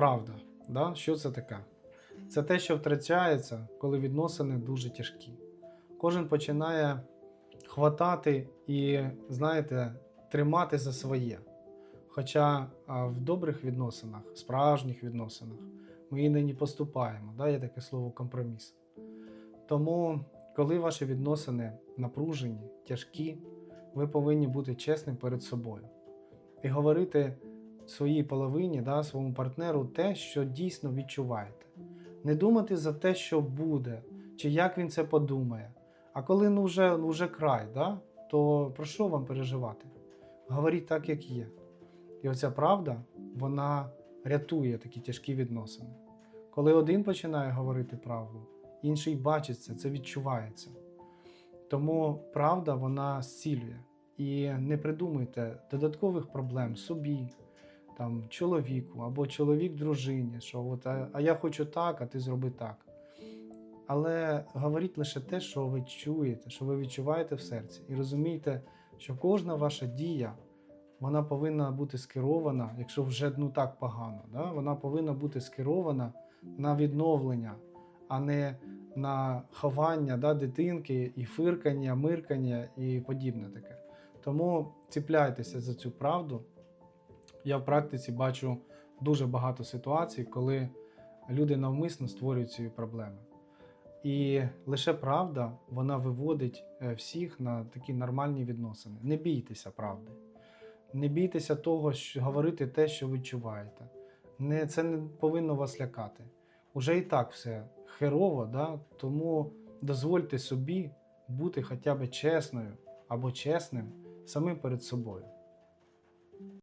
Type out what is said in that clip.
правда. Да? Що це таке? Це те, що втрачається, коли відносини дуже тяжкі. Кожен починає хватати і, знаєте, тримати за своє. Хоча в добрих відносинах, справжніх відносинах, ми іноді поступаємо. Да? Є таке слово компроміс. Тому, коли ваші відносини напружені, тяжкі, ви повинні бути чесним перед собою і говорити своїй половині, да, своєму партнеру те, що дійсно відчуваєте. Не думати за те, що буде, чи як він це подумає. А коли ну вже, ну вже край, да, то про що вам переживати? Говоріть так, як є. І оця правда, вона рятує такі тяжкі відносини. Коли один починає говорити правду, інший бачить це, це відчувається. Тому правда вона зцілює. І не придумуйте додаткових проблем собі, там, чоловіку або чоловік дружині, що от, а, а я хочу так, а ти зроби так. Але говоріть лише те, що ви чуєте, що ви відчуваєте в серці. І розумійте, що кожна ваша дія вона повинна бути скерована, якщо вже ну так погано, да? вона повинна бути скерована на відновлення, а не на ховання да, дитинки і фиркання, миркання і подібне таке. Тому ціпляйтеся за цю правду. Я в практиці бачу дуже багато ситуацій, коли люди навмисно створюють ці проблеми. І лише правда вона виводить е, всіх на такі нормальні відносини. Не бійтеся правди. Не бійтеся того, що говорити те, що відчуваєте. Не, це не повинно вас лякати. Уже і так все херово, да? тому дозвольте собі бути хоча б чесною або чесним самим перед собою.